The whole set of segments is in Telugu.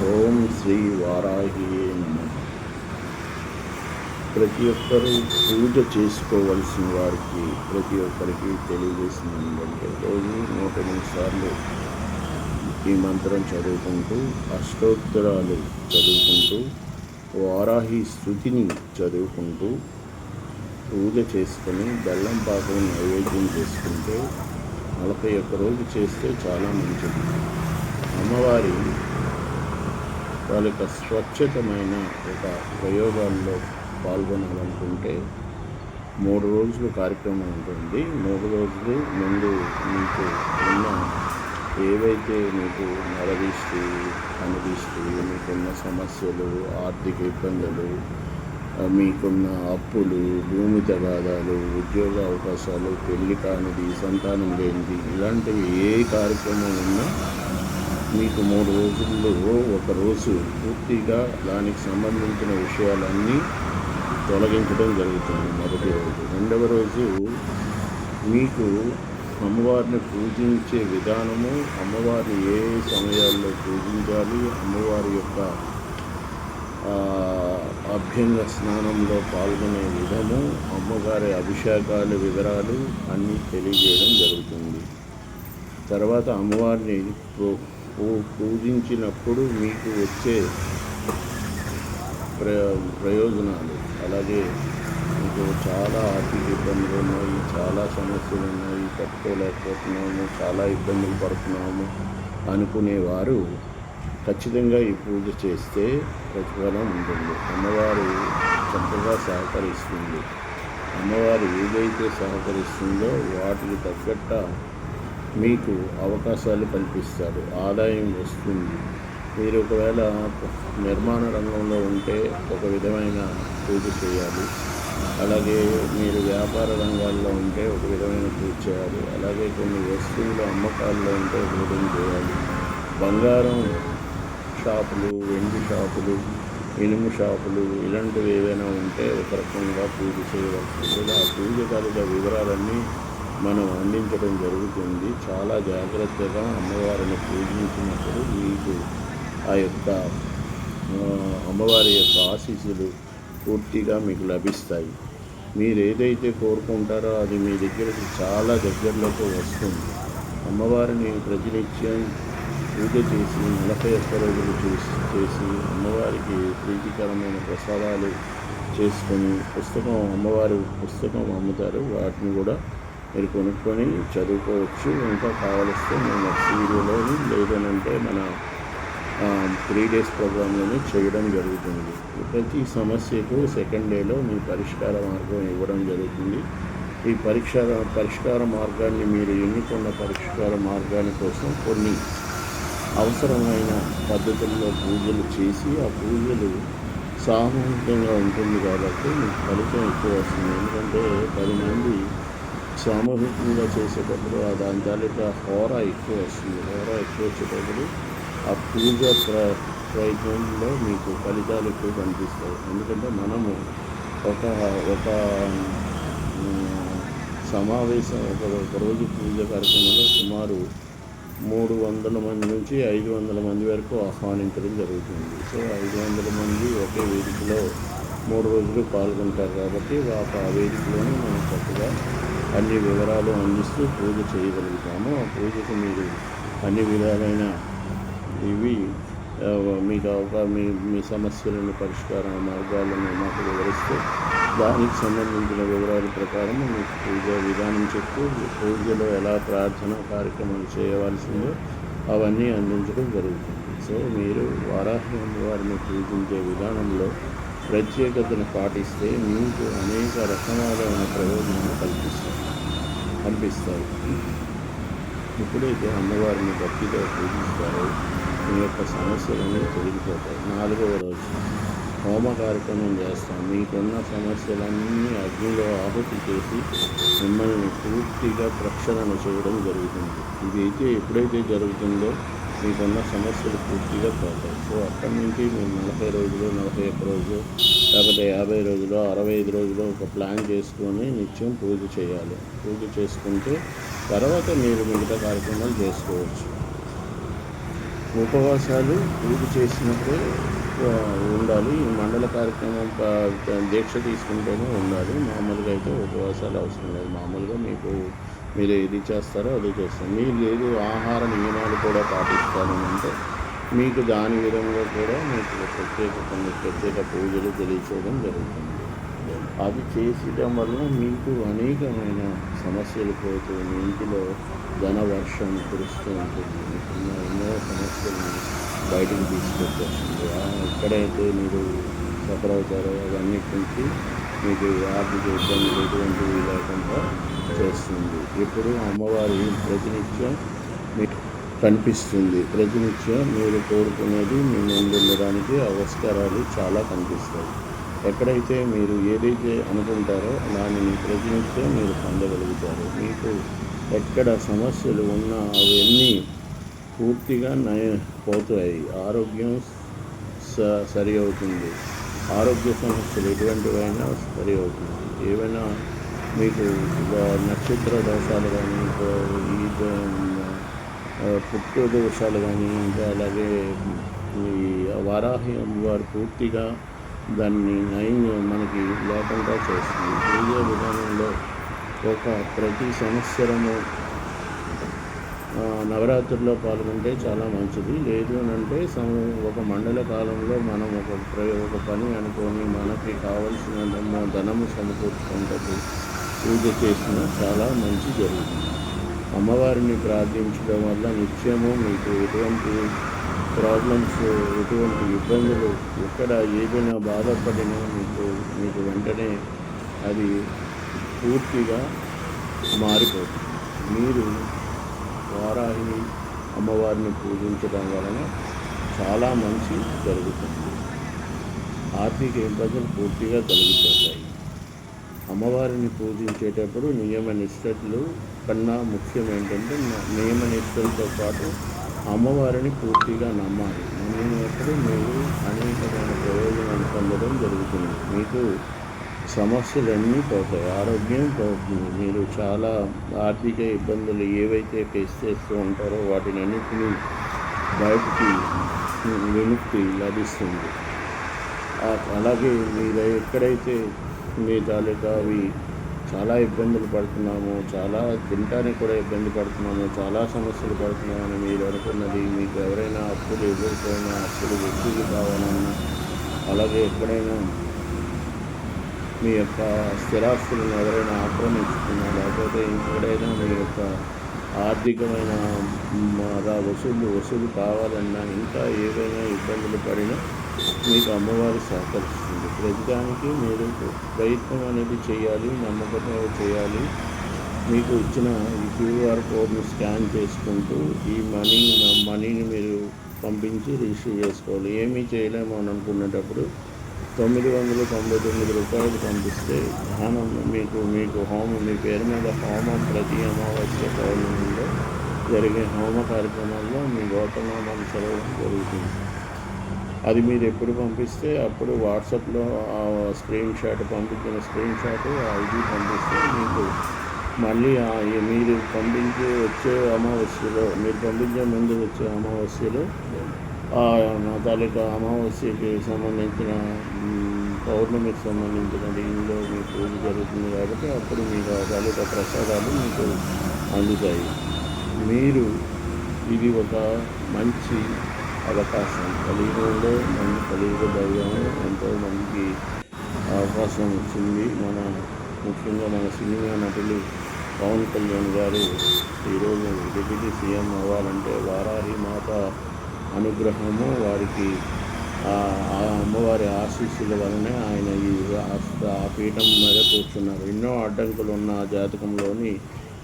ఓం శ్రీ వారాహి నమ. ప్రతి ఒక్కరూ పూజ చేసుకోవలసిన వారికి ప్రతి ఒక్కరికి తెలియజేసింది ఏంటంటే రోజు నూట ఎనిమిది సార్లు ఈ మంత్రం చదువుకుంటూ అష్టోత్తరాలు చదువుకుంటూ వారాహి స్థుతిని చదువుకుంటూ పూజ చేసుకొని బెల్లం పాకం నైవేద్యం చేసుకుంటే నలభై ఒక్క రోజు చేస్తే చాలా మంచిది. అమ్మవారి వాళ్ళ యొక్క స్వచ్ఛతమైన ఒక ప్రయోగాల్లో పాల్గొనాలనుకుంటే మూడు రోజులు కార్యక్రమం ఉంటుంది. మూడు రోజులు ముందు మీకు ఉన్న ఏవైతే మీకు నరదీస్తూ అనిపిస్తూ మీకున్న సమస్యలు ఆర్థిక ఇబ్బందులు మీకున్న అప్పులు భూమి తగాదాలు ఉద్యోగ అవకాశాలు పెళ్ళి కానిది సంతానం లేనిది ఇలాంటివి ఏ కార్యక్రమం ఉన్నా మీకు మూడు రోజుల్లో ఒక రోజు పూర్తిగా దానికి సంబంధించిన విషయాలన్నీ తొలగించడం జరుగుతుంది. మొదటి రోజు. రెండవ రోజు మీకు అమ్మవారిని పూజించే విధానము అమ్మవారిని ఏ సమయాల్లో పూజించాలి అమ్మవారి యొక్క అభ్యంగ స్నానంలో పాల్గొనే విధము అమ్మగారి అభిషేకాలు వివరాలు అన్నీ తెలియజేయడం జరుగుతుంది. తర్వాత అమ్మవారిని పూజించినప్పుడు మీకు వచ్చే ప్రయో ప్రయోజనాలు. అలాగే మీకు చాలా ఆర్థిక ఇబ్బందులు ఉన్నాయి చాలా సమస్యలు ఉన్నాయి తట్టుకోలేకపోతున్నాము చాలా ఇబ్బందులు పడుతున్నాము అనుకునేవారు ఖచ్చితంగా ఈ పూజ చేస్తే ప్రతిఫలం ఉంటుంది. అమ్మవారు చక్కగా సహకరిస్తుంది. అమ్మవారు ఏదైతే సహకరిస్తుందో వాటికి తగ్గట్ట మీకు అవకాశాలు కల్పిస్తారు. ఆదాయం వస్తుంది. మీరు ఒకవేళ నిర్మాణ రంగంలో ఉంటే ఒక విధమైన పూజ చేయాలి. అలాగే మీరు వ్యాపార రంగాల్లో ఉంటే ఒక విధమైన పూజ చేయాలి. అలాగే కొన్ని వస్తువులు అమ్మకాల్లో ఉంటే ఒక విధం చేయాలి. బంగారం షాపులు వెండి షాపులు ఇనుము షాపులు ఇలాంటివి ఏవైనా ఉంటే ఒక రకంగా పూజ చేయవలసింది ఆ పూజ కలిగిన వివరాలన్నీ మనం అందించడం జరుగుతుంది. చాలా జాగ్రత్తగా అమ్మవారిని పూజించినప్పుడు మీకు ఆ యొక్క అమ్మవారి యొక్క ఆశీస్సులు పూర్తిగా మీకు లభిస్తాయి. మీరు ఏదైతే కోరుకుంటారో అది మీ దగ్గరకు చాలా దగ్గరలోకి వస్తుంది. అమ్మవారిని ప్రతినిత్యం పూజ చేసి నలభై ఒక్క రోజులు చేసి చేసి అమ్మవారికి ప్రీతికరమైన ప్రసాదాలు చేసుకొని పుస్తకం అమ్మవారి పుస్తకం అమ్ముతారు. వాటిని కూడా మీరు కొనుక్కొని చదువుకోవచ్చు. ఇంకా కావలిస్తే మేము నెక్స్ట్ వీడియోలోని లేదనంటే మన త్రీ డేస్ ప్రోగ్రాంలోనే చేయడం జరుగుతుంది. ప్రతి సమస్యకు సెకండ్ డేలో మీ పరిష్కార మార్గం ఇవ్వడం జరుగుతుంది. ఈ పరీక్ష పరిష్కార మార్గాన్ని మీరు ఎన్నుకున్న పరిష్కార మార్గాన్ని కోసం కొన్ని అవసరమైన పద్ధతుల్లో పూజలు చేసి ఆ పూజలు సామూహికంగా ఉంటుంది కాబట్టి మీకు ఫలితం ఎక్కువ వస్తుంది. ఎందుకంటే పది మంది సామూహికంగా చేసేటప్పుడు ఆ దాని తాలూకా హోరా ఎక్కువ వస్తుంది హోర ఎక్కువ వచ్చేటప్పుడు ఆ పూజ ప్ర ప్రయత్నంలో మీకు ఫలితాలు ఎక్కువ కనిపిస్తాయి ఎందుకంటే మనము ఒక ఒక సమావేశం ఒక రోజు పూజ కార్యక్రమంలో సుమారు మూడు వందల మంది నుంచి ఐదు వందల మంది వరకు ఆహ్వానించడం జరుగుతుంది సో ఐదు వందల మంది ఒకే వేదికలో మూడు రోజులు పాల్గొంటారు కాబట్టి ఆ వేదికలోనే మనం చక్కగా అన్ని వివరాలు అందిస్తూ పూజ చేయగలుగుతాము. ఆ పూజకు మీరు అన్ని విధాలైన ఇవి మీకు అవకా మీ మీ సమస్యలను పరిష్కార మార్గాలను మాకు వివరిస్తూ దానికి సంబంధించిన వివరాల ప్రకారం మీకు పూజ విధానం చెప్తూ పూజలో ఎలా ప్రార్థన కార్యక్రమాలు చేయవలసిందో అవన్నీ అందించడం జరుగుతుంది. సో మీరు వారాహి వారిని పూజించే విధానంలో ప్రత్యేకతను పాటిస్తే మీకు అనేక రకమైన ప్రయోజనాలు కల్పిస్తాయి. కల్పిస్తాయి. ఎప్పుడైతే అమ్మవారిని భక్తితో పూజిస్తారో మీ యొక్క సమస్యలన్నీ తొలగిపోతాయి. నాలుగవ రోజు హోమ కార్యక్రమం చేస్తాం. మీకున్న సమస్యలన్నీ అగ్నిలో ఆహుతి చేసి మిమ్మల్ని పూర్తిగా ప్రక్షాళన చేయడం జరుగుతుంది. ఇది అయితే ఎప్పుడైతే జరుగుతుందో మీకున్న సమస్యలు పూర్తిగా పోతాయి. సో అక్కడి నుంచి మేము నలభై రోజులు నలభై ఒక్క రోజు లేకపోతే యాభై రోజులు అరవై ఐదు రోజులు ఒక ప్లాన్ చేసుకొని నిత్యం పూజ చేయాలి. పూజ చేసుకుంటే తర్వాత మీరు మిగతా కార్యక్రమాలు చేసుకోవచ్చు. ఉపవాసాలు పూజ చేసినప్పుడే ఉండాలి. ఈ మండల కార్యక్రమం దీక్ష తీసుకుంటేనే ఉండాలి. మామూలుగా అయితే ఉపవాసాలు అవసరం లేదు. మామూలుగా మీకు మీరు ఏది చేస్తారో అది చేస్తారు. మీరు లేదు ఆహార నియమాలు కూడా పాటిస్తారని అంటే మీకు దాని విధంగా కూడా మీకు ప్రత్యేక కొన్ని ప్రత్యేక పూజలు తెలియచేయడం జరుగుతుంది. అది చేసడం వల్ల మీకు అనేకమైన సమస్యలు పోతూ మీ ఇంటిలో ధన వర్షం కురుస్తూ ఉంటుంది. మీకున్న ఎన్నో సమస్యలు బయటికి తీసుకొచ్చేస్తుంది. ఎక్కడైతే మీరు సఫర్ అవుతారో అవన్నిటి నుంచి మీకు ఆర్థిక ఇబ్బందులు ఎటువంటివి లేకుండా చేస్తుంది. ఇప్పుడు అమ్మవారి ప్రతినిత్యం మీకు కనిపిస్తుంది. ప్రతినిత్యం మీరు కోరుకునేది మీ ముందు ఉండడానికి అవస్కరాలు చాలా కనిపిస్తాయి. ఎక్కడైతే మీరు ఏదైతే అనుకుంటారో దానిని ప్రతినిత్యం మీరు పొందగలుగుతారు. మీకు ఎక్కడ సమస్యలు ఉన్నా అవన్నీ పూర్తిగా నయ పోతాయి. ఆరోగ్యం స సరి అవుతుంది. ఆరోగ్య సమస్యలు ఎటువంటివైనా సరి అవుతుంది. ఏవైనా మీకు నక్షత్ర దోషాలు కానీ ఈ పుట్టు దోషాలు కానీ ఇంకా అలాగే ఈ వారాహి అమ్మవారు పూర్తిగా దాన్ని నయం మనకి లేకుండా చేస్తుంది. పూజ విధానంలో ఒక ప్రతి సంవత్సరము నవరాత్రుల్లో పాల్గొంటే చాలా మంచిది. లేదు అని అంటే ఒక మండల కాలంలో మనం ఒక ప్ర- ఒక పని అనుకొని మనకి కావలసిన ధనము సమకూర్చుకుంటుంది పూజ చేసిన చాలా మంచి జరుగుతుంది. అమ్మవారిని ప్రార్థించడం వల్ల నిత్యము మీకు ఎటువంటి ప్రాబ్లమ్స్ ఎటువంటి ఇబ్బందులు ఎక్కడ ఏదైనా బాధపడినా మీకు మీకు వెంటనే అది పూర్తిగా మారిపోతుంది. మీరు వారాహిని అమ్మవారిని పూజించడం వలన చాలా మంచి జరుగుతుంది. ఆర్థిక ఇబ్బందులు పూర్తిగా తొలగిపోతాయి. అమ్మవారిని పూజించేటప్పుడు నియమ నిష్టలు కన్నా ముఖ్యం ఏంటంటే నియమ నిష్టలతో పాటు అమ్మవారిని పూర్తిగా నమ్మాలి. నమ్మినప్పుడు మీరు అనేకమైన ప్రయోజనాలు పొందడం జరుగుతుంది. మీకు సమస్యలన్నీ పోతాయి. ఆరోగ్యం పోతుంది. మీరు చాలా ఆర్థిక ఇబ్బందులు ఏవైతే ఫేస్ చేస్తూ ఉంటారో వాటిని అన్నిటినీ బయటికి విముక్తి లభిస్తుంది. అలాగే మీరు ఎక్కడైతే మీ తాలూకా అవి చాలా ఇబ్బందులు పడుతున్నాము. చాలా తినడానికి కూడా ఇబ్బంది పడుతున్నాము. చాలా సమస్యలు పడుతున్నామని మీరు అనుకున్నది. మీకు ఎవరైనా అప్పులు ఎదుర్కొన్నా అప్పులు వసూలు కావాలన్నా అలాగే ఎక్కడైనా మీ యొక్క స్థిరాస్తులను ఎవరైనా ఆక్రమించుకున్నా లేకపోతే ఇంకెక్కడైనా మీ యొక్క ఆర్థికమైన వసూలు వసూలు కావాలన్నా ఇంకా ఏవైనా ఇబ్బందులు పడినా మీకు అమ్మవారు సహకరిస్తుంది. ప్రతిదానికి మీరు ప్రయత్నం అనేది చేయాలి నమ్మకంతో చేయాలి. మీకు ఇచ్చిన ఈ క్యూఆర్ కోడ్ని స్కాన్ చేసుకుంటూ ఈ మనీ మనీని మీరు పంపించి రిజిస్టర్ చేసుకోవాలి. ఏమీ చేయలేము అని అనుకునేటప్పుడు తొమ్మిది వందల తొంభై తొమ్మిది రూపాయలు పంపిస్తే దానం మీకు మీకు హోమం మీ పేరు మీద హోమం ప్రతి అమావాస్య పౌర్ణమిలో జరిగే హోమ కార్యక్రమాల్లో మీ గోత్రనామాలు చదవడం జరుగుతుంది. అది మీరు ఎప్పుడు పంపిస్తే అప్పుడు వాట్సాప్లో ఆ స్క్రీన్ షాట్ పంపించిన స్క్రీన్ షాట్ ఐడి పంపిస్తే మీకు మళ్ళీ మీరు పంపించే వచ్చే అమావాస్యలో మీరు పంపించే ముందు వచ్చే అమావాస్యలో నా తాలూకా అమావాస్యకి సంబంధించిన పౌర్ణమికి సంబంధించిన దీనిలో మీ పూజ జరుగుతుంది కాబట్టి అప్పుడు మీకు ఆ తాలూకా ప్రసాదాలు మీకు అందుతాయి. మీరు ఇది ఒక మంచి అవకాశం కలియుగంలో మన కలియుగ దైవం ఎంతో మందికి అవకాశం ఇచ్చింది. మన ముఖ్యంగా మన సినిమా నటులు పవన్ కళ్యాణ్ గారు ఈరోజు డిప్యూటీ సీఎం అవ్వాలంటే వారాహి మాత అనుగ్రహము వారికి. ఆ అమ్మవారి ఆశీస్సుల వలనే ఆయన ఈ ఆ- ఆ పీఠం మీద కూర్చున్నారు. ఎన్నో అడ్డంకులు ఉన్న ఆ జాతకంలోని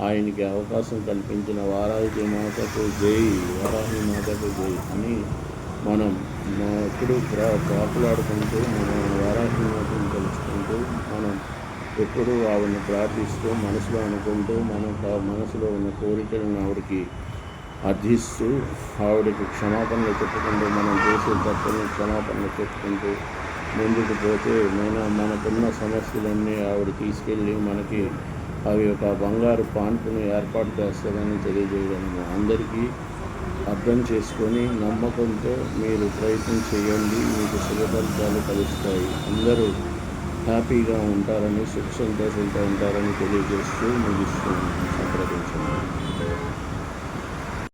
ఆయనకి అవకాశం కల్పించిన వారాహి మాతకు జై వారాహి మాతకు జై అని మనం మా ఎప్పుడు ప్రా మనం వారాహి మాతను తెలుసుకుంటూ మనం ఎప్పుడు ఆవిడని ప్రార్థిస్తూ మనసులో అనుకుంటూ మన మనసులో ఉన్న కోరికలను ఆవిడకి అర్థిస్తూ ఆవిడకి క్షమాపణలు చెప్పుకుంటూ మనం చేసే తప్పుని క్షమాపణలు చెప్పుకుంటూ ముందుకు పోతే మన మనకున్న సమస్యలన్నీ ఆవిడ తీసుకెళ్ళి మనకి అవి ఒక బంగారు పాన్పును ఏర్పాటు చేస్తారని తెలియజేయగలము అందరికీ అర్థం చేసుకొని నమ్మకంతో మీరు ప్రయత్నం చేయండి. మీకు శుభఫలితాలు కలుస్తాయి. అందరూ హ్యాపీగా ఉంటారని సుఖ సంతోషంతో ఉంటారని తెలియజేస్తూ ముగిస్తూ సంప్రదించండి.